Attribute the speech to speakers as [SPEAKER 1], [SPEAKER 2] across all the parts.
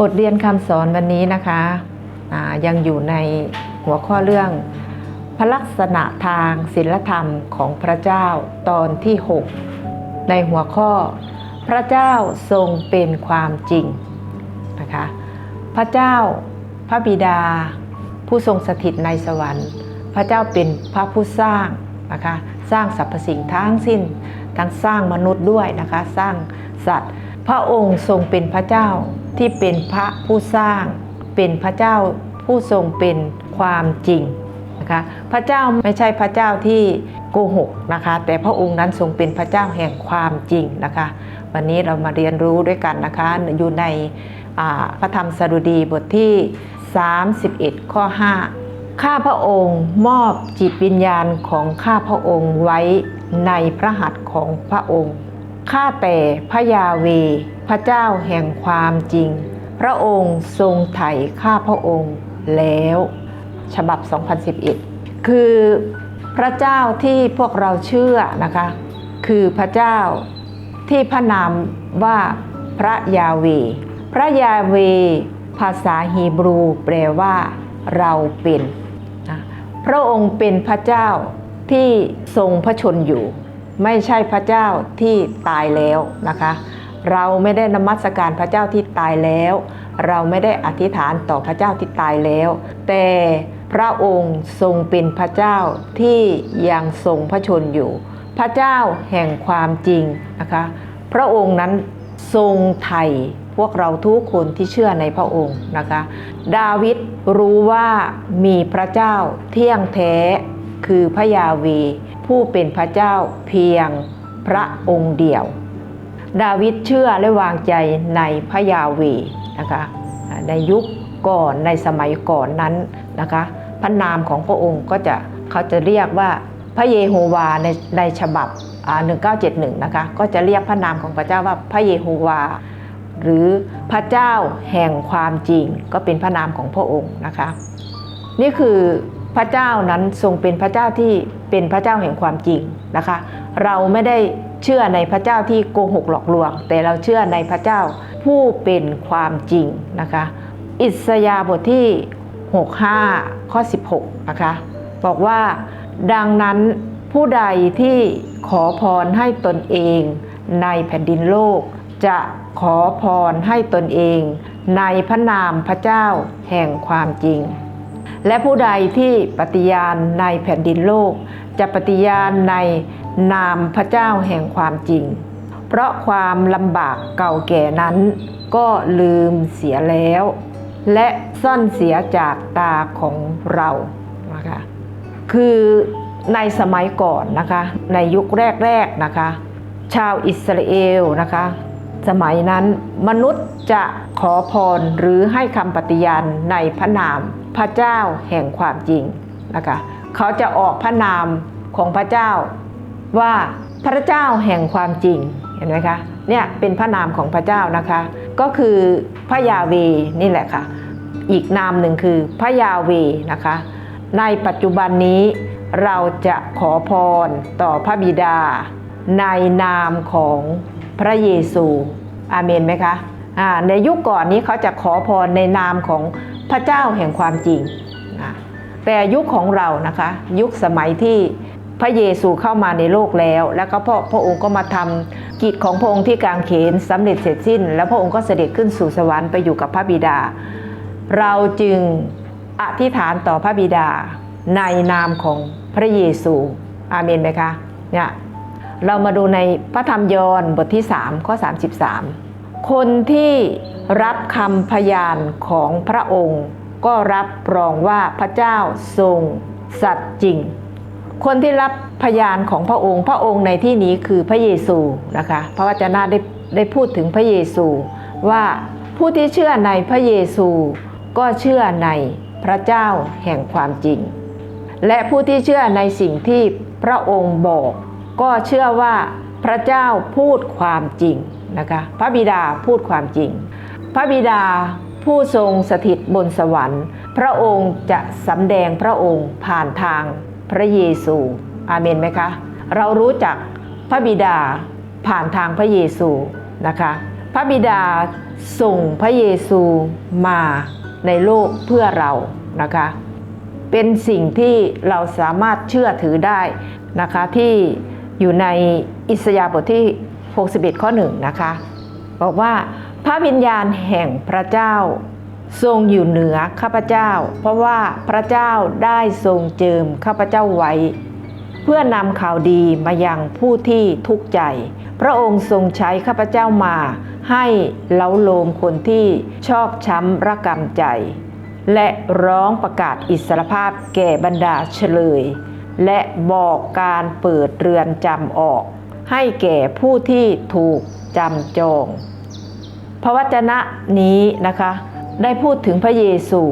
[SPEAKER 1] บทเรียนคำสอนวันนี้นะคะยังอยู่ในหัวข้อเรื่อง พระลักษณะทางศีลธรรมของพระเจ้าตอนที่ 6 ในหัวข้อ พระเจ้าทรงเป็นความจริงนะคะพระเจ้าพระบิดา ผู้ทรงสถิตในสวรรค์ พระเจ้าเป็นพระผู้สร้างนะคะสร้างสรรพสิ่งทั้งสิ้น ทั้งสร้างมนุษย์ด้วยนะคะสร้างสัตว์ พระองค์ทรงเป็นพระเจ้า ที่เป็นพระผู้สร้าง เป็นพระเจ้าผู้ทรงเป็นความจริงนะคะพระเจ้าไม่ใช่พระเจ้าที่โกหกนะคะ แต่พระองค์นั้นทรงเป็นพระเจ้าแห่งความจริงนะคะ วันนี้เรามาเรียนรู้ด้วยกันนะคะอยู่ในพระธรรมสดุดีบทที่ 31 ข้อ 5 ข้าพระองค์มอบจิตวิญญาณของข้าพระองค์ไว้ในพระหัตถ์ของพระองค์ ข้าแต่พระยาเว พระเจ้าแห่งความจริง พระองค์ทรงไถ่ข้าพระองค์แล้วฉบับ 2011 คือพระเจ้าที่พวกเราเชื่อนะคะ คือพระเจ้าที่พระนามว่าพระยาเว พระยาเว ภาษาฮีบรูแปลว่า เราเป็นนะพระองค์เป็นพระเจ้าที่ทรงพระชนอยู่ ไม่ใช่พระเจ้าที่ตายแล้วนะคะ เราไม่ได้นมัสการพระเจ้าที่ตายแล้ว เราไม่ได้อธิษฐานต่อพระเจ้าที่ตายแล้ว แต่พระองค์ทรงเป็นพระเจ้าที่ยังทรงพระชนอยู่ พระเจ้าแห่งความจริงนะคะพระองค์นั้นทรงไถ่พวกเราทุกคนที่เชื่อในพระองค์นะคะ ดาวิดรู้ว่ามีพระเจ้าเที่ยงแท้คือพระยาเวผู้เป็นพระเจ้าเพียงพระองค์เดียว ดาวิดเชื่อและวางใจในพระยาเวนะคะในยุคก่อนในสมัยก่อนนั้นนะคะพระนามของพระองค์ก็จะเขาจะเรียกว่าพระเยโฮวาในในฉบับ 1971 นะคะก็จะเรียกพระนามของพระเจ้าว่าพระเยโฮวา หรือพระเจ้าแห่งความจริงก็เป็นพระนามของพระองค์นะคะนี่คือพระเจ้านั้นทรงเป็นพระเจ้าที่เป็นพระเจ้าแห่งความจริงนะคะ เราไม่ได้ เชื่อในพระเจ้าที่โกหกหลอกลวง แต่เราเชื่อในพระเจ้าผู้เป็นความจริงนะคะ อิสยาห์บทที่ 65 ข้อ 16 นะคะ บอกว่าดังนั้นผู้ใดที่ขอพรให้ตนเองในแผ่นดินโลก จะขอพรให้ตนเองในพระนามพระเจ้าแห่งความจริง และผู้ใดที่ปฏิญาณในแผ่นดินโลก จะปฏิญาณใน นามพระเจ้าแห่งความจริง เพราะความลำบากเก่าแก่นั้น ก็ลืมเสียแล้ว และซ่อนเสียจากตาของเรานะคะคือในสมัยก่อนนะคะในยุคแรกๆนะคะ ชาวอิสราเอลนะคะสมัยนั้นมนุษย์จะขอพรหรือให้คำปฏิญาณในพระนามพระเจ้าแห่งความจริงนะคะเขาจะออกพระนามของพระเจ้า ว่าพระเจ้าแห่งความจริงเห็นไหมคะเนี่ยเป็นพระนามของพระเจ้านะคะ ก็คือพระยาเวนี่แหละค่ะ อีกนามหนึ่งคือพระยาเวนะคะ ในปัจจุบันนี้เราจะขอพรต่อพระบิดา ในนามของพระเยซูอาเมนไหมคะในยุคก่อนนี้เขาจะขอพรในนามของพระเจ้าแห่งความจริงนะแต่ยุคของเรานะคะ ยุคสมัยที่ พระเยซูเข้ามาในโลกแล้ว แล้วก็พระพระองค์ก็มาทำกิจของพระองค์ที่กางเขนสำเร็จเสร็จสิ้น แล้วพระองค์ก็เสด็จขึ้นสู่สวรรค์ไปอยู่กับพระบิดา เราจึงอธิษฐานต่อพระบิดาในนามของพระเยซูอาเมนไหมคะเนี่ยเรามาดูในพระธรรมยอห์นบทที่3ข้อ33 คนที่รับคำพยานของพระองค์ ก็รับรองว่าพระเจ้าทรงสัตย์จริง คนที่รับพยานของพระองค์ พระองค์ในที่นี้คือพระเยซูนะคะพระวจนะได้ได้พูดถึงพระเยซูว่าผู้ที่เชื่อในพระเยซูก็เชื่อในพระเจ้าแห่งความจริง และผู้ที่เชื่อในสิ่งที่พระองค์บอก ก็เชื่อว่าพระเจ้าพูดความจริงนะคะพระบิดาพูดความจริง พระบิดาผู้ทรงสถิตบนสวรรค์ พระองค์จะสำแดงพระองค์ผ่านทาง พระเยซู อาเมนไหมคะ เรารู้จักพระบิดาผ่านทางพระเยซูนะคะ พระบิดาส่งพระเยซูมาในโลกเพื่อเรานะคะ เป็นสิ่งที่เราสามารถเชื่อถือได้นะคะที่อยู่ในอิสยาห์บทที่ 61 ข้อ1นะคะ บอกว่าพระวิญญาณแห่งพระเจ้า ทรงอยู่เหนือข้าพเจ้า เพราะว่าพระเจ้าได้ทรงเจิมข้าพเจ้าไว้ เพื่อนำข่าวดีมายังผู้ที่ทุกข์ใจ พระองค์ทรงใช้ข้าพเจ้ามา ให้เล้าโลมคนที่ชอกช้ำระกำใจ และร้องประกาศอิสรภาพแก่บรรดาเฉลย และบอกการเปิดเรือนจำออก ให้แก่ผู้ที่ถูกจำจองพระวจนะนี้นะคะ ได้พูดถึงพระเยซู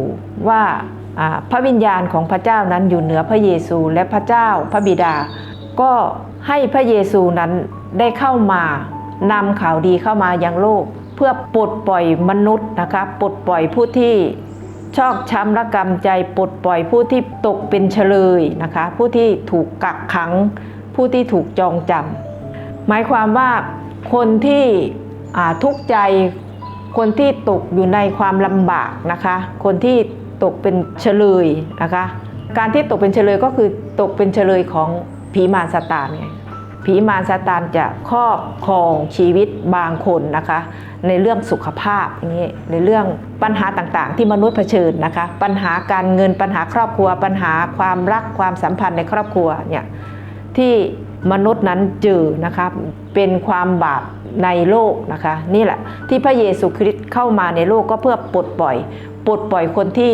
[SPEAKER 1] ว่าพระวิญญาณของพระเจ้านั้นอยู่เหนือพระเยซูและพระเจ้าพระบิดา ก็ให้พระเยซูนั้นได้เข้ามานำข่าวดีเข้ามายังโลก เพื่อปลดปล่อยมนุษย์นะคะปลดปล่อยผู้ที่ชอกช้ำระกำใจปลดปล่อยผู้ที่ตกเป็นเฉลยนะคะ ผู้ที่ถูกกักขัง ผู้ที่ถูกจองจำหมายความว่าคนที่ทุกข์ใจ คนที่ตกอยู่ในความลำบากนะคะ คนที่ตกเป็นเฉลยนะคะ การที่ตกเป็นเฉลยก็คือตกเป็นเฉลยของผีมารซาตานไงผีมารซาตานจะครอบครองชีวิตบางคนนะคะ ในเรื่องสุขภาพอย่างนี้ในเรื่องปัญหาต่างๆ ที่มนุษย์เผชิญนะคะ ปัญหาการเงินปัญหาครอบครัว ปัญหาความรักความสัมพันธ์ในครอบครัวเนี่ยที่ มนุษย์นั้นเจอนะคะเป็นความบาปในโลกนะคะนี่แหละที่พระเยซูคริสต์เข้ามาในโลกก็เพื่อปลดปล่อย ปลดปล่อยคนที่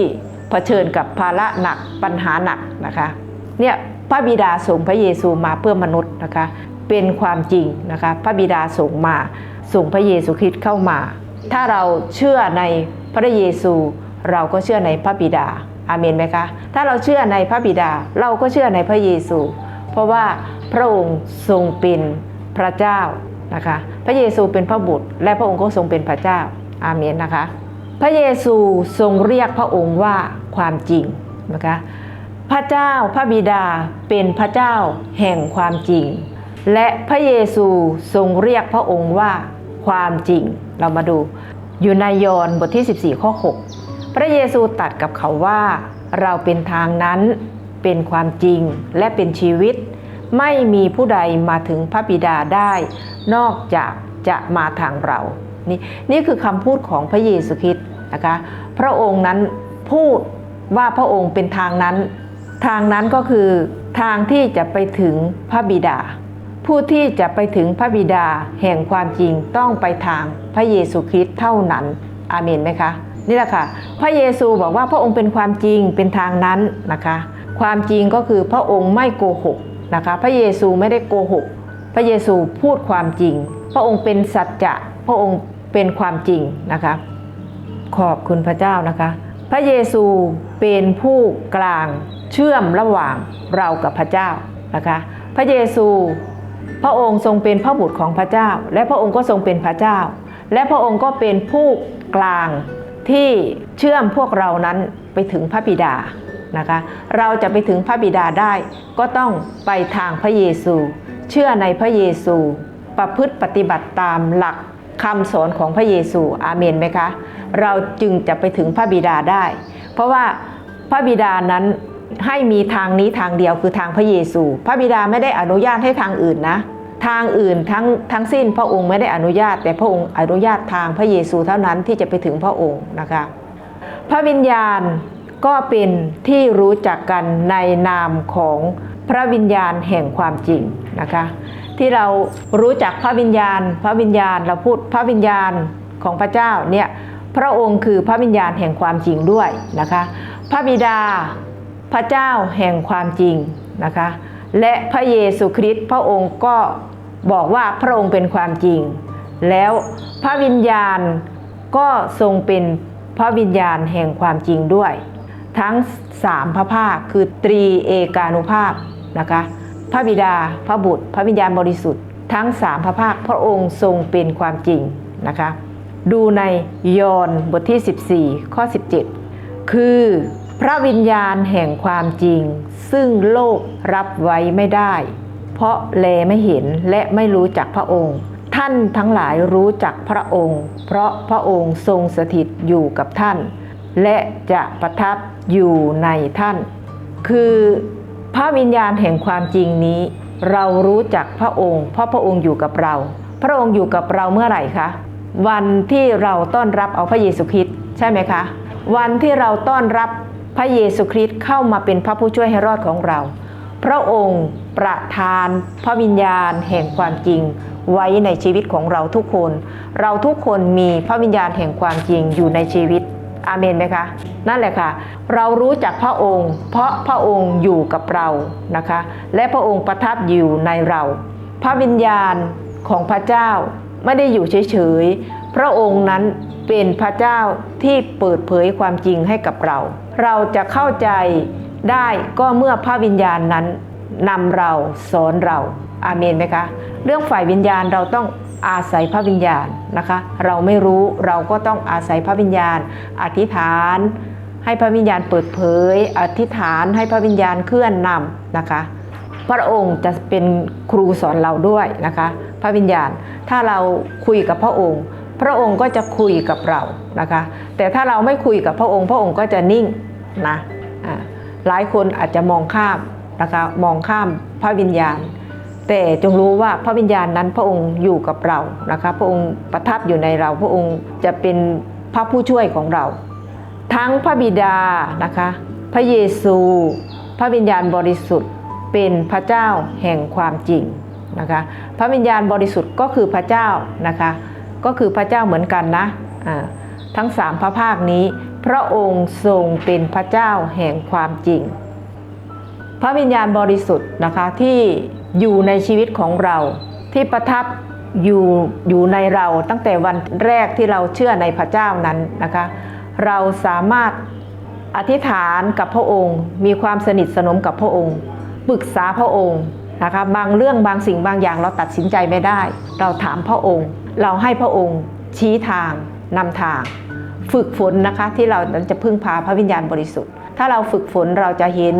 [SPEAKER 1] เผชิญกับภาระหนักปัญหาหนักนะคะเนี่ยพระบิดาส่งพระเยซูมาเพื่อมนุษย์นะคะเป็นความจริงนะคะพระบิดาส่งมาส่งพระเยซูคริสต์เข้ามา ถ้าเราเชื่อในพระเยซู เราก็เชื่อในพระบิดาอาเมนไหมคะถ้าเราเชื่อในพระบิดาเราก็เชื่อในพระเยซู เพราะว่า พระองค์ทรงเป็นพระเจ้านะคะ พระเยซูเป็นพระบุตร และพระองค์ก็ทรงเป็นพระเจ้า อาเมนนะคะ พระเยซูทรงเรียกพระองค์ว่าความจริงนะคะ พระเจ้าพระบิดาเป็นพระเจ้าแห่งความจริง และพระเยซูทรงเรียกพระองค์ว่าความจริง เรามาดู อยู่ในยอห์นบทที่ 14 ข้อ 6 พระเยซูตัดกับเขาว่า เราเป็นทางนั้น เป็นความจริง และเป็นชีวิต ไม่มีผู้ใดมาถึงพระบิดาได้ นอกจากจะมาทางเรา นี่นี่คือคำพูดของพระเยซูคริสต์นะคะ พระองค์นั้นพูดว่าพระองค์เป็นทางนั้น ทางนั้นก็คือทางที่จะไปถึงพระบิดา ผู้ที่จะไปถึงพระบิดาแห่งความจริงต้องไปทางพระเยซูคริสต์เท่านั้น อาเมนไหมคะ นี่แหละค่ะ พระเยซูบอกว่าพระองค์เป็นความจริงเป็นทางนั้นนะคะ ความจริงก็คือพระองค์ไม่โกหก นะคะพระเยซูไม่ได้โกหก พระเยซูพูดความจริง พระองค์เป็นสัจจะพระองค์เป็นความจริงนะคะขอบคุณพระเจ้านะคะ พระเยซูเป็นผู้กลางเชื่อมระหว่างเรากับพระเจ้านะคะพระเยซูพระองค์ทรงเป็นพระบุตรของพระเจ้า และพระองค์ก็ทรงเป็นพระเจ้า และพระองค์ก็เป็นผู้กลางที่เชื่อมพวกเรานั้นไปถึงพระบิดา นะคะ เราจะไปถึงพระบิดาได้ก็ต้องไปทางพระเยซู เชื่อในพระเยซู ประพฤติปฏิบัติตามหลักคำสอนของพระเยซูอาเมนไหมคะ เราจึงจะไปถึงพระบิดาได้ เพราะว่าพระบิดานั้นให้มีทางนี้ทางเดียวคือทางพระเยซู พระบิดาไม่ได้อนุญาตให้ทางอื่นนะ ทางอื่นทั้งทั้งสิ้นพระองค์ไม่ได้อนุญาต แต่พระองค์อนุญาตทางพระเยซูเท่านั้นที่จะไปถึงพระองค์นะคะ พระวิญญาณ ก็เป็นที่รู้จักกันในนามของพระวิญญาณแห่งความจริงนะคะ ที่เรารู้จักพระวิญญาณ พระวิญญาณเราพูดพระวิญญาณของพระเจ้าเนี่ยพระองค์คือพระวิญญาณแห่งความจริงด้วยนะคะ พระบิดาพระเจ้าแห่งความจริงนะคะ และพระเยซูคริสต์พระองค์ก็บอกว่าพระองค์เป็นความจริง แล้วพระวิญญาณก็ทรงเป็นพระวิญญาณแห่งความจริงด้วย ทั้งสามพระภาคคือตรีเอกานุภาพนะคะพระบิดาพระบุตร พระวิญญาณบริสุทธิ์ ทั้งสามพระภาคพระองค์ทรงเป็นความจริงนะคะดูในยอห์นบทที่ 14 ข้อ 17 คือพระวิญญาณแห่งความจริง ซึ่งโลกรับไว้ไม่ได้ เพราะแลไม่เห็นและไม่รู้จักพระองค์ ท่านทั้งหลายรู้จักพระองค์ เพราะพระองค์ทรงสถิตอยู่กับท่าน และจะประทับอยู่ในท่าน คือพระวิญญาณแห่งความจริงนี้ เรารู้จักพระองค์ เพราะพระองค์อยู่กับเรา พระองค์อยู่กับเราเมื่อไหร่คะ วันที่เราต้อนรับเอาพระเยซูคริสต์ใช่ไหมคะ วันที่เราต้อนรับพระเยซูคริสต์เข้ามาเป็นพระผู้ช่วยให้รอดของเรา พระองค์ประทานพระวิญญาณแห่งความจริงไว้ในชีวิตของเราทุกคน เราทุกคนมีพระวิญญาณแห่งความจริงอยู่ในชีวิต อาเมนไหมคะ นั่นแหละค่ะ เรารู้จักพระองค์ เพราะพระองค์อยู่กับเรานะคะ และพระองค์ประทับอยู่ในเรา พระวิญญาณของพระเจ้าไม่ได้อยู่เฉยๆ พระองค์นั้นเป็นพระเจ้าที่เปิดเผยความจริงให้กับเรา เราจะเข้าใจได้ก็เมื่อพระวิญญาณนั้นนำเราสอนเรา อาเมนไหมคะ เรื่องฝ่ายวิญญาณเราต้อง อาศัยพระวิญญาณนะคะ เราไม่รู้เราก็ต้องอาศัยพระวิญญาณ อธิษฐาน ให้พระวิญญาณเปิดเผย อธิษฐานให้พระวิญญาณเคลื่อนนำนะคะ พระองค์จะเป็นครูสอนเราด้วยนะคะ พระวิญญาณถ้าเราคุยกับพระองค์ พระองค์ก็จะคุยกับเรานะคะ แต่ถ้าเราไม่คุยกับพระองค์ พระองค์ก็จะนิ่งนะหลายคนอาจจะมองข้ามนะคะมองข้ามพระวิญญาณ แต่จงรู้ว่าพระวิญญาณนั้นพระองค์อยู่กับเรานะคะพระองค์ประทับอยู่ในเรา พระองค์จะเป็นพระผู้ช่วยของเรา ทั้งพระบิดานะคะพระเยซู พระวิญญาณบริสุทธิ์เป็นพระเจ้าแห่งความจริงนะคะพระวิญญาณบริสุทธิ์ก็คือพระเจ้านะคะก็คือพระเจ้าเหมือนกันนะอ่าทั้งสามพระภาคนี้ พระองค์ทรงเป็นพระเจ้าแห่งความจริง พระวิญญาณบริสุทธิ์นะคะที่ อยู่ในชีวิตของเรา ที่ประทับอยู่อยู่ในเราตั้งแต่วันแรกที่เราเชื่อในพระเจ้านั้นนะคะ เราสามารถอธิษฐานกับพระองค์ มีความสนิทสนมกับพระองค์ปรึกษาพระองค์นะคะบางเรื่องบางสิ่งบางอย่างเราตัดสินใจไม่ได้ เราถามพระองค์ เราให้พระองค์ชี้ทางนำทาง ฝึกฝนนะคะที่เราจะพึ่งพาพระวิญญาณบริสุทธิ์ ถ้าเราฝึกฝนเราจะเห็น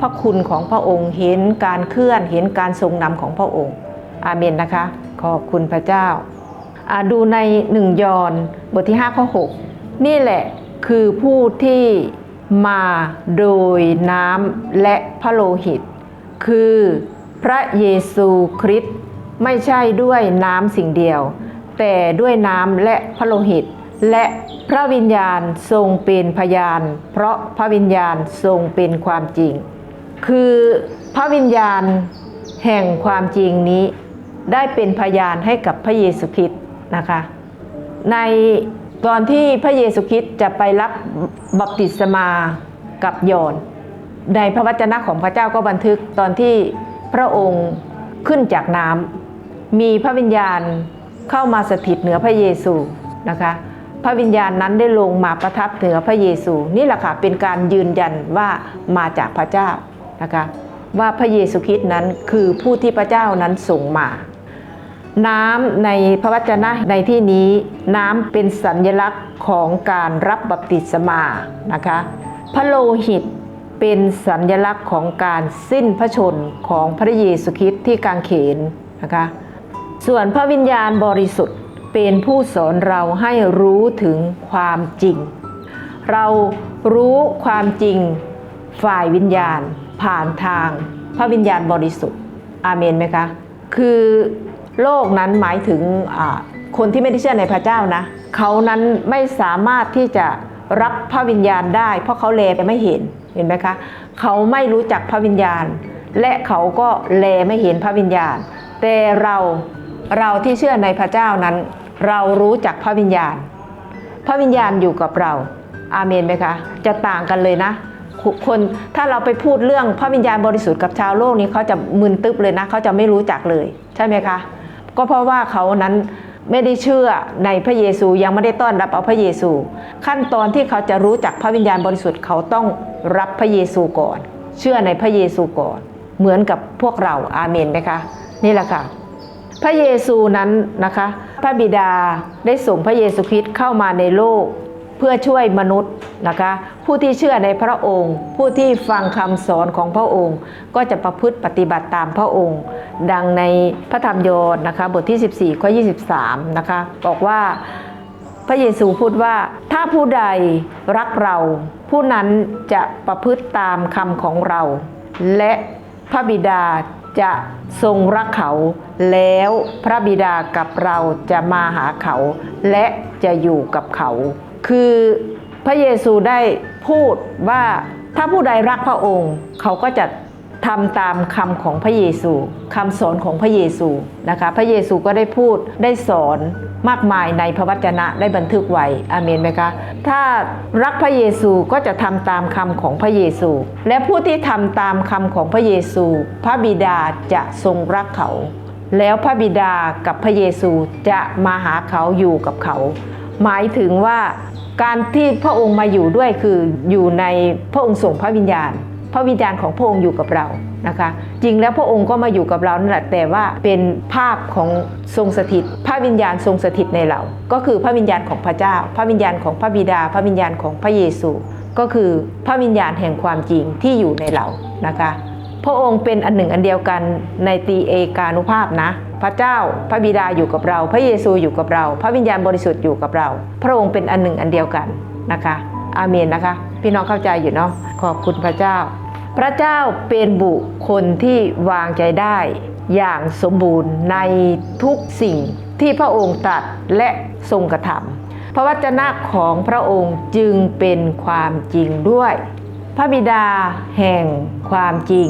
[SPEAKER 1] พระคุณของพระองค์เห็นการเคลื่อนเห็นการทรงนำของพระองค์ อาเมนนะคะ ขอบคุณพระเจ้า ดูในหนึ่งยอนบทที่5ข้อ6 นี่แหละคือผู้ที่มาโดยน้ำและพระโลหิต คือพระเยซูคริสต์ไม่ใช่ด้วยน้ำสิ่งเดียว แต่ด้วยน้ำและพระโลหิต และพระวิญญาณทรงเป็นพยาน เพราะพระวิญญาณทรงเป็นความจริง คือพระวิญญาณแห่งความจริงนี้ได้เป็นพยานให้กับพระเยซูคริสต์นะคะ ในตอนที่พระเยซูคริสต์จะไปรับบัพติศมากับยอนในพระวจนะของพระเจ้าก็บันทึกตอนที่พระองค์ขึ้นจากน้ำมีพระวิญญาณเข้ามาสถิตเหนือพระเยซูนะคะ พระวิญญาณนั้นได้ลงมาประทับเหนือพระเยซู นี่แหละค่ะเป็นการยืนยันว่ามาจากพระเจ้า นะคะว่าพระเยซูคริสต์นั้นคือผู้ที่พระเจ้านั้นส่งมา น้ำในพระวจนะในที่นี้น้ำเป็นสัญลักษณ์ของการรับบัพติศมานะคะพระโลหิตเป็นสัญลักษณ์ของการสิ้นพระชนของพระเยซูคริสต์ที่กางเขนนะคะส่วนพระวิญญาณบริสุทธิ์เป็นผู้สอนเราให้รู้ถึงความจริง เรารู้ความจริงฝ่ายวิญญาณ ผ่านทางพระวิญญาณบริสุทธิ์ อาเมนไหมคะ คือโลกนั้นหมายถึงคนที่ไม่ได้เชื่อในพระเจ้านะ เขานั้นไม่สามารถที่จะรับพระวิญญาณได้ เพราะเขาแลไปไม่เห็น เห็นไหมคะ เขาไม่รู้จักพระวิญญาณ และเขาก็แลไม่เห็นพระวิญญาณ แต่เราเราที่เชื่อในพระเจ้านั้น เรารู้จักพระวิญญาณ พระวิญญาณอยู่กับเรา อาเมนไหมคะ จะต่างกันเลยนะ คนถ้าเราไปพูดเรื่องพระวิญญาณบริสุทธิ์กับชาวโลกนี้เขาจะมึนตึ๊บเลยนะเขาจะไม่รู้จักเลย ใช่ไหมคะ ก็เพราะว่าเขานั้นไม่ได้เชื่อในพระเยซูยังไม่ได้ต้อนรับเอาพระเยซู ขั้นตอนที่เขาจะรู้จักพระวิญญาณบริสุทธิ์เขาต้องรับพระเยซูก่อน เชื่อในพระเยซูก่อน เหมือนกับพวกเราอาเมนไหมคะนี่แหละค่ะพระเยซูนั้นนะคะ พระบิดาได้ส่งพระเยซูคริสต์เข้ามาในโลก พื่อช่วยมนุษย์นะคะ ผู้ที่เชื่อในพระองค์ ผู้ที่ฟังคำสอนของพระองค์ ก็จะประพฤติปฏิบัติตามพระองค์ ดังในพระธรรมโยนนะคะบทที่ 14ข้อ23นะคะบอกว่าพระเยซูพูดว่าถ้าผู้ใดรักเรา ผู้นั้นจะประพฤติตามคำของเรา และพระบิดาจะทรงรักเขา แล้วพระบิดากับเราจะมาหาเขา และจะอยู่กับเขา คือพระเยซูได้พูดว่าถ้าผู้ใดรักพระองค์ เขาก็จะทำตามคำของพระเยซูคำสอนของพระเยซูนะคะพระเยซูก็ได้พูดได้สอนมากมายในพระวจนะได้บันทึกไว้อาเมนไหมคะถ้ารักพระเยซูก็จะทำตามคำของพระเยซู และผู้ที่ทำตามคำของพระเยซู พระบิดาจะทรงรักเขา แล้วพระบิดากับพระเยซูจะมาหาเขาอยู่กับเขา หมายถึงว่า การที่พระองค์มาอยู่ด้วยคืออยู่ในพระองค์ส่งพระวิญญาณ พระวิญญาณของพระองค์อยู่กับเรานะคะ จริงแล้วพระองค์ก็มาอยู่กับเรานั่นแหละแต่ว่าเป็นภาพของทรงสถิต พระวิญญาณทรงสถิตในเรา ก็คือพระวิญญาณของพระเจ้า พระวิญญาณของพระบิดา พระวิญญาณของพระเยซู ก็คือพระวิญญาณแห่งความจริงที่อยู่ในเรานะคะ พระองค์เป็นอันหนึ่งอันเดียวกันในตีเอกานุภาพนะ พระเจ้าพระบิดาอยู่กับเรา พระเยซูอยู่กับเรา พระวิญญาณบริสุทธิ์อยู่กับเรา พระองค์เป็นอันหนึ่งอันเดียวกันนะคะอาเมนนะคะ พี่น้องเข้าใจอยู่เนาะขอบคุณพระเจ้า พระเจ้าเป็นบุคคลที่วางใจได้อย่างสมบูรณ์ในทุกสิ่งที่พระองค์ตรัสและทรงกระทำพระวจนะของพระองค์จึงเป็นความจริงด้วย พระบิดาแห่งความจริง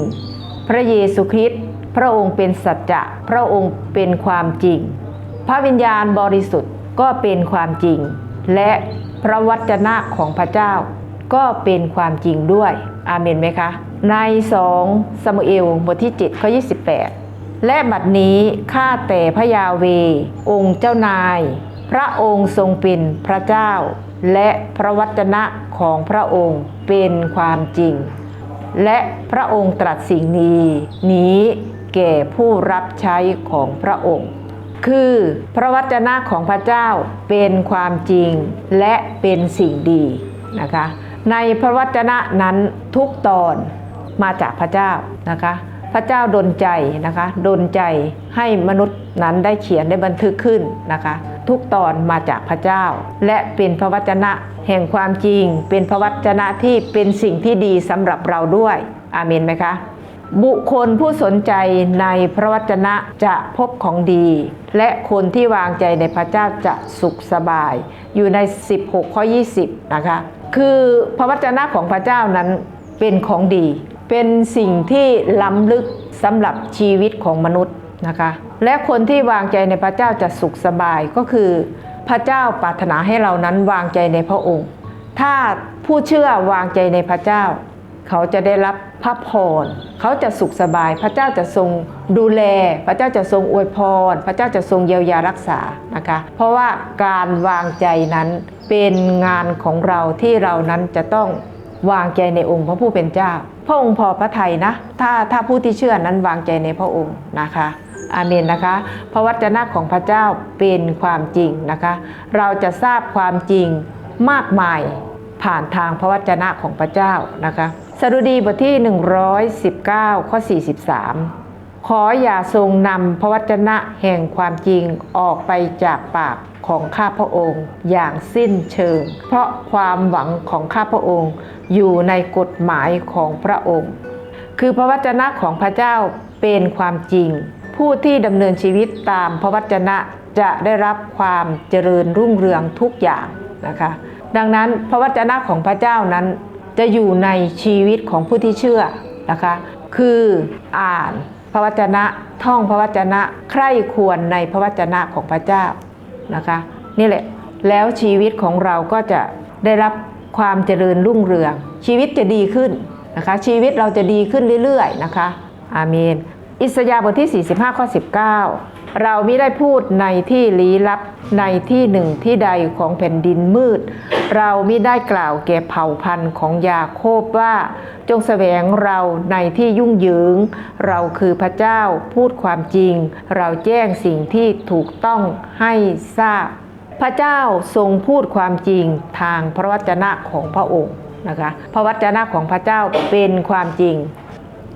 [SPEAKER 1] พระเยซูคริสต์พระองค์เป็นสัจจะ พระองค์เป็นความจริง พระวิญญาณบริสุทธิ์ก็เป็นความจริง และพระวจนะของพระเจ้า ก็เป็นความจริงด้วย อาเมนไหมคะ ในสองสมุเอลบทที่7ข้อ28 และบัดนี้ข้าแต่พระยาเว องค์เจ้านาย พระองค์ทรงเป็นพระเจ้า และพระวจนะของพระองค์เป็นความจริง และพระองค์ตรัสสิ่งนี้ นี้แก่ผู้รับใช้ของพระองค์ คือพระวจนะของพระเจ้าเป็นความจริงและเป็นสิ่งดีนะคะ ในพระวจนะนั้นทุกตอนมาจากพระเจ้านะคะ พระเจ้าดลใจนะคะดลใจให้มนุษย์นั้นได้เขียนได้บันทึกขึ้นนะคะ ทุกตอนมาจากพระเจ้า และเป็นพระวจนะแห่งความจริง เป็นพระวจนะที่เป็นสิ่งที่ดีสำหรับเราด้วยอาเมนไหมคะบุคคลผู้สนใจในพระวจนะจะพบของดี และคนที่วางใจในพระเจ้าจะสุขสบาย อยู่ใน 16 ข้อ 20 นะคะ คือพระวจนะของพระเจ้านั้นเป็นของดี เป็นสิ่งที่ล้ำลึกสำหรับชีวิตของมนุษย์นะคะ และคนที่วางใจในพระเจ้าจะสุขสบายก็คือ พระเจ้าปรารถนาให้เรานั้นวางใจในพระองค์ ถ้าผู้เชื่อวางใจในพระเจ้า เขาจะได้รับพระพร เขาจะสุขสบาย พระเจ้าจะทรงดูแล พระเจ้าจะทรงอวยพร พระเจ้าจะทรงเยียวยารักษานะคะ เพราะว่าการวางใจนั้นเป็นงานของเราที่เรานั้นจะต้อง วางใจในองค์พระผู้เป็นเจ้า พระองค์พอพระทัยนะ ถ้าถ้าผู้ที่เชื่อนั้นวางใจในพระองค์นะคะอาเมนนะคะ พระวจนะของพระเจ้าเป็นความจริงนะคะ เราจะทราบความจริงมากมายผ่านทางพระวจนะของพระเจ้านะคะสดุดีบทที่ 119 ข้อ 43 ขออย่าทรงนำพระวจนะแห่งความจริงออกไปจากปาก ของข้าพระองค์อย่างสิ้นเชิง เพราะความหวังของข้าพระองค์อยู่ในกฎหมายของพระองค์ คือพระวจนะของพระเจ้าเป็นความจริง ผู้ที่ดำเนินชีวิตตามพระวจนะจะได้รับความเจริญรุ่งเรืองทุกอย่างนะคะ ดังนั้นพระวจนะของพระเจ้านั้นจะอยู่ในชีวิตของผู้ที่เชื่อนะคะ คืออ่านพระวจนะท่องพระวจนะ ใคร่ควรในพระวจนะของพระเจ้า นะคะนี่แหละแล้วชีวิตของเราก็จะได้รับความเจริญรุ่งเรือง ชีวิตจะดีขึ้นนะคะชีวิตเราจะดีขึ้นเรื่อยๆนะคะอาเมน อิสยาห์บทที่ 45 ข้อ 19 เราไม่ได้พูดในที่ลี้ลับในที่หนึ่งที่ใดของแผ่นดินมืด เราไม่ได้กล่าวแก่เผ่าพันธุ์ของยาโคบว่า จงแสวงเราในที่ยุ่งเหยิง เราคือพระเจ้าพูดความจริง เราแจ้งสิ่งที่ถูกต้องให้ทราบ พระเจ้าทรงพูดความจริงทางพระวจนะของพระองค์นะคะพระวจนะของพระเจ้าเป็นความจริง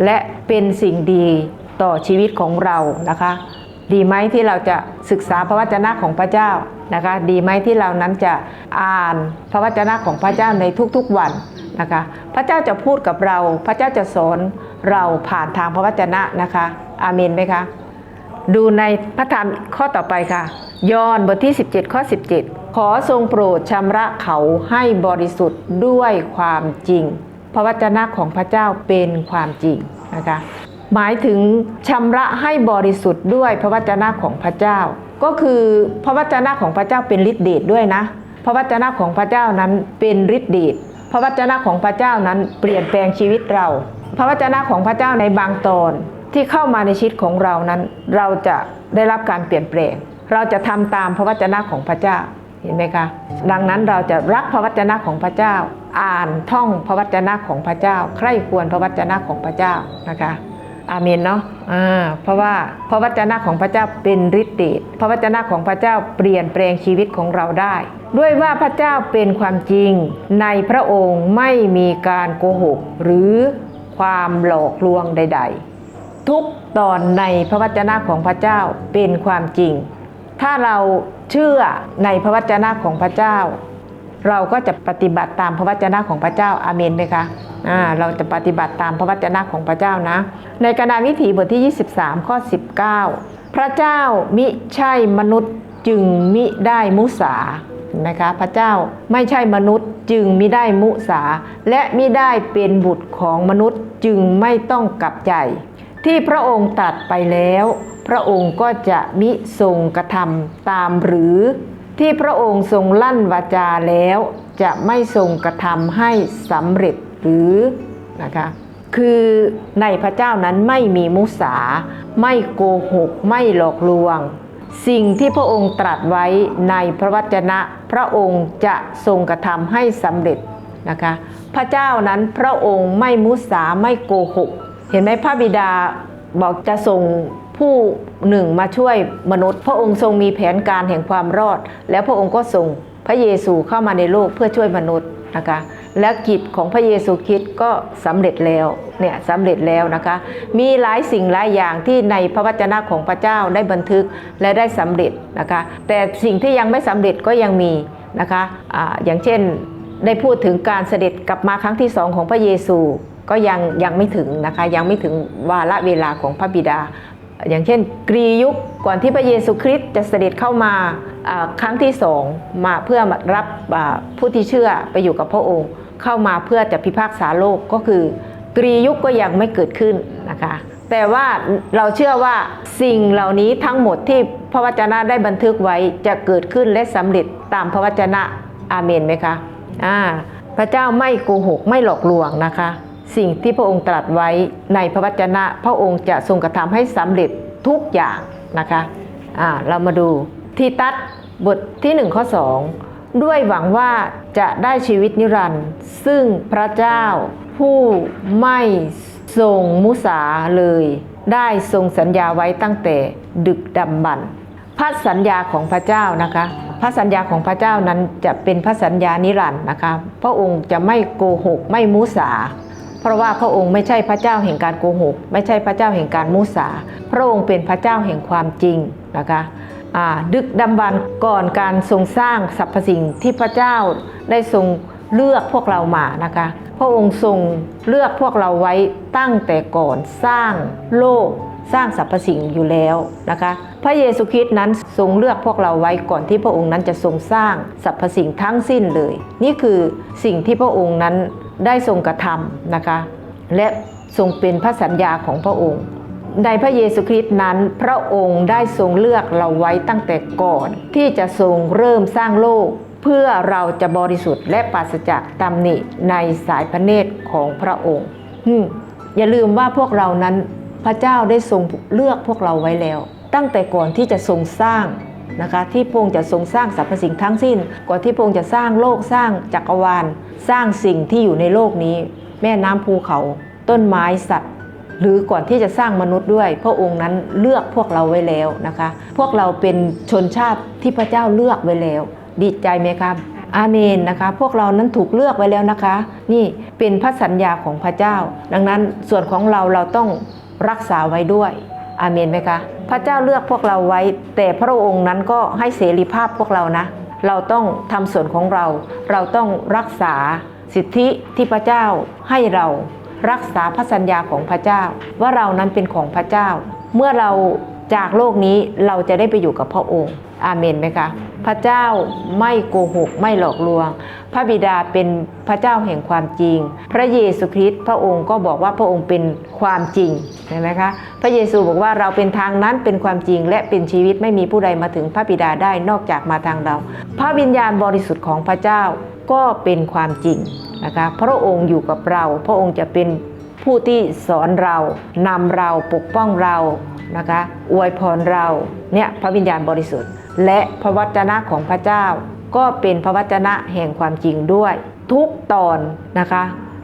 [SPEAKER 1] และเป็นสิ่งดีต่อชีวิตของเรานะคะ ดีไหมที่เราจะศึกษาพระวจนะของพระเจ้านะคะดีไหมที่เรานั้นจะอ่านพระวจนะของพระเจ้าในทุกๆวันนะคะพระเจ้าจะพูดกับเราพระเจ้าจะสอนเราผ่านทางพระวจนะนะคะอาเมนไหมคะดูในพระธรรมข้อต่อไปค่ะยอห์นบทที่ 17 ข้อ 17 ขอทรงโปรดชำระเขาให้บริสุทธิ์ด้วยความจริง พระวจนะของพระเจ้าเป็นความจริงนะคะ หมายถึงชำระให้บริสุทธิ์ด้วยพระวจนะของพระเจ้า ก็คือพระวจนะของพระเจ้าเป็นฤทธิเดชด้วยนะ พระวจนะของพระเจ้านั้นเป็นฤทธิเดชพระวจนะของพระเจ้านั้นเปลี่ยนแปลงชีวิตเรา พระวจนะของพระเจ้าในบางตอนที่เข้ามาในชีวิตของเรานั้น เราจะได้รับการเปลี่ยนแปลง เราจะทำตามพระวจนะของพระเจ้าเห็นไหมคะ ดังนั้นเราจะรักพระวจนะของพระเจ้า อ่านท่องพระวจนะของพระเจ้า ใคร่ควรพระวจนะของพระเจ้านะคะ อาเมนเนาะอ่าเพราะว่าพระวจนะของพระเจ้าเป็นฤทธิ์เดชพระวจนะของพระเจ้าเปลี่ยนแปลงชีวิตของเราได้ ด้วยว่าพระเจ้าเป็นความจริง ในพระองค์ไม่มีการโกหก หรือความหลอกลวงใด ๆ ทุกตอนในพระวจนะของพระเจ้าเป็นความจริง ถ้าเราเชื่อในพระวจนะของพระเจ้า เราก็จะปฏิบัติตามพระวจนะของพระเจ้าอาเมนไหมคะอ่า เราจะปฏิบัติตามพระวจนะของพระเจ้านะ ในกนาวิถีบทที่ 23 ข้อ 19 พระเจ้ามิใช่มนุษย์จึงมิได้มุสาเห็นไหมคะพระเจ้าไม่ใช่มนุษย์จึงมิได้มุสา และมิได้เป็นบุตรของมนุษย์จึงไม่ต้องกลับใจ ที่พระองค์ตรัสไปแล้ว พระองค์ก็จะมิทรงกระทำตามหรือ ที่พระองค์ทรงลั่นวาจาแล้ว จะไม่ทรงกระทำให้สำเร็จ หรือนะคะคือในพระเจ้านั้นไม่มีมุสา ไม่โกหก ไม่หลอกลวง สิ่งที่พระองค์ตรัสไว้ในพระวจนะ พระองค์จะทรงกระทำให้สำเร็จนะคะพระเจ้านั้นพระองค์ไม่มุสาไม่โกหก เห็นไหมพระบิดาบอกจะส่งผู้หนึ่งมาช่วยมนุษย์ พระองค์ทรงมีแผนการแห่งความรอด แล้วพระองค์ก็ส่งพระเยซูเข้ามาในโลกเพื่อช่วยมนุษย์ นะคะและกิจของพระเยซูคริสต์ก็สำเร็จแล้วเนี่ยสำเร็จแล้วนะคะ มีหลายสิ่งหลายอย่างที่ในพระวจนะของพระเจ้าได้บันทึกและได้สำเร็จนะคะ แต่สิ่งที่ยังไม่สำเร็จก็ยังมีนะคะอะอย่างเช่นได้พูดถึงการเสด็จกลับมาครั้งที่สองของพระเยซูก็ยังยังไม่ถึงนะคะยังไม่ถึงวาระเวลาของพระบิดา อย่างเช่นกรียุคก่อนที่พระเยซูคริสต์จะเสด็จเข้ามาครั้งที่สองมาเพื่อรับผู้ที่เชื่อไปอยู่กับพระองค์ เข้ามาเพื่อจะพิพากษาโลกก็คือกรียุคก็ยังไม่เกิดขึ้นนะคะแต่ว่าเราเชื่อว่าสิ่งเหล่านี้ทั้งหมดที่พระวจนะได้บันทึกไว้จะเกิดขึ้นและสำเร็จตามพระวจนะอาเมนไหมคะอ่าพระเจ้าไม่โกหกไม่หลอกลวงนะคะ สิ่งที่พระองค์ตรัสไว้ในพระวจนะ พระองค์จะทรงกระทำให้สำเร็จทุกอย่างนะคะอ่าเรามาดูทีตัสบทที่1ข้อ2 ด้วยหวังว่าจะได้ชีวิตนิรันดร์ซึ่งพระเจ้าผู้ไม่ทรงมุสาเลย ได้ทรงสัญญาไว้ตั้งแต่ดึกดำบรรพระสัญญาของพระเจ้านะคะพระสัญญาของพระเจ้านั้นจะเป็นพระสัญญานิรันดร์นะคะ พระองค์จะไม่โกหกไม่มุสา ราะว่าพระองค์ไม่ใช่พระเจ้าแห่งการโกหก ไม่ใช่พระเจ้าแห่งการมุสา พระองค์เป็นพระเจ้าแห่งความจริงนะคะดึกดำบรรก่อนการทรงสร้างสรรพสิ่งที่พระเจ้าได้ทรงเลือกพวกเรามานะคะ พระองค์ทรงเลือกพวกเราไว้ตั้งแต่ก่อนสร้างโลกสร้างสรรพสิ่งอยู่แล้วนะคะ พระเยซูคริสต์นั้นทรงเลือกพวกเราไว้ก่อนที่พระองค์นั้นจะทรงสร้างสรรพสิ่งทั้งสิ้นเลย นี่คือสิ่งที่พระองค์นั้น ได้ทรงกระทำนะคะ และทรงเป็นพระสัญญาของพระองค์ ในพระเยซูคริสต์นั้นพระองค์ได้ทรงเลือกเราไว้ตั้งแต่ก่อน ที่จะทรงเริ่มสร้างโลก เพื่อเราจะบริสุทธิ์และปราศจากตำหนิในสายพระเนตรของพระองค์อืมอย่าลืมว่าพวกเรานั้นพระเจ้าได้ทรงเลือกพวกเราไว้แล้ว ตั้งแต่ก่อนที่จะทรงสร้าง นะคะที่พระองค์จะทรงสร้างสรรพสิ่งทั้งสิ้นก่อนที่พระองค์จะสร้างโลกสร้างจักรวาล สร้างสิ่งที่อยู่ในโลกนี้ แม่น้ำภูเขา ต้นไม้สัตว์ หรือก่อนที่จะสร้างมนุษย์ด้วย พระองค์นั้นเลือกพวกเราไว้แล้วนะคะ พวกเราเป็นชนชาติที่พระเจ้าเลือกไว้แล้ว ดีใจไหมครับอาเมนนะคะ พวกเรานั้นถูกเลือกไว้แล้วนะคะ นี่เป็นพระสัญญาของพระเจ้า ดังนั้นส่วนของเราเราต้องรักษาไว้ด้วย อาเมนไหมคะ พระเจ้าเลือกพวกเราไว้ แต่พระองค์นั้นก็ให้เสรีภาพพวกเรานะ เราต้องทำส่วนของเรา เราต้องรักษาสิทธิที่พระเจ้าให้เรารักษาพระสัญญาของพระเจ้า ว่าเรานั้นเป็นของพระเจ้า เมื่อเราจากโลกนี้เราจะได้ไปอยู่กับพระองค์ อาเมนไหมคะพระเจ้าไม่โกหกไม่หลอกลวง พระบิดาเป็นพระเจ้าแห่งความจริง พระเยซูคริสต์พระองค์ก็บอกว่าพระองค์เป็นความจริงเห็นไหมคะพระเยซูบอกว่าเราเป็นทางนั้นเป็นความจริงและเป็นชีวิตไม่มีผู้ใดมาถึงพระบิดาได้นอกจากมาทางเรา พระวิญญาณบริสุทธิ์ของพระเจ้าก็เป็นความจริงนะคะพระองค์อยู่กับเรา พระองค์จะเป็นผู้ที่สอนเรานำเราปกป้องเรานะคะอวยพรเราเนี่ยพระวิญญาณบริสุทธิ์และพระวจนะของพระเจ้า ก็เป็นพระวจนะแห่งความจริงด้วย ทุกตอนนะคะ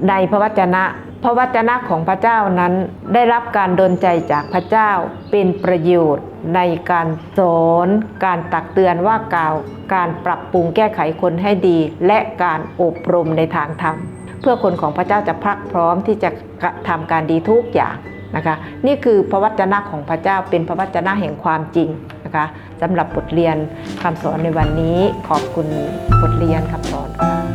[SPEAKER 1] ในพระวจนะ พระวจนะของพระเจ้านั้นได้รับการดลใจจากพระเจ้าเป็นประโยชน์ในการสอนการตักเตือนว่ากล่าว การปรับปรุงแก้ไขคนให้ดี และการอบรมในทางธรรม เพื่อคนของพระเจ้าจะพรักพร้อมที่จะกระทำการดีทุกอย่างนะคะ นี่คือพระวจนะของพระเจ้าเป็นพระวจนะแห่งความจริงนะคะ สำหรับบทเรียนคำสอนในวันนี้ขอบคุณบทเรียนคำสอนค่ะ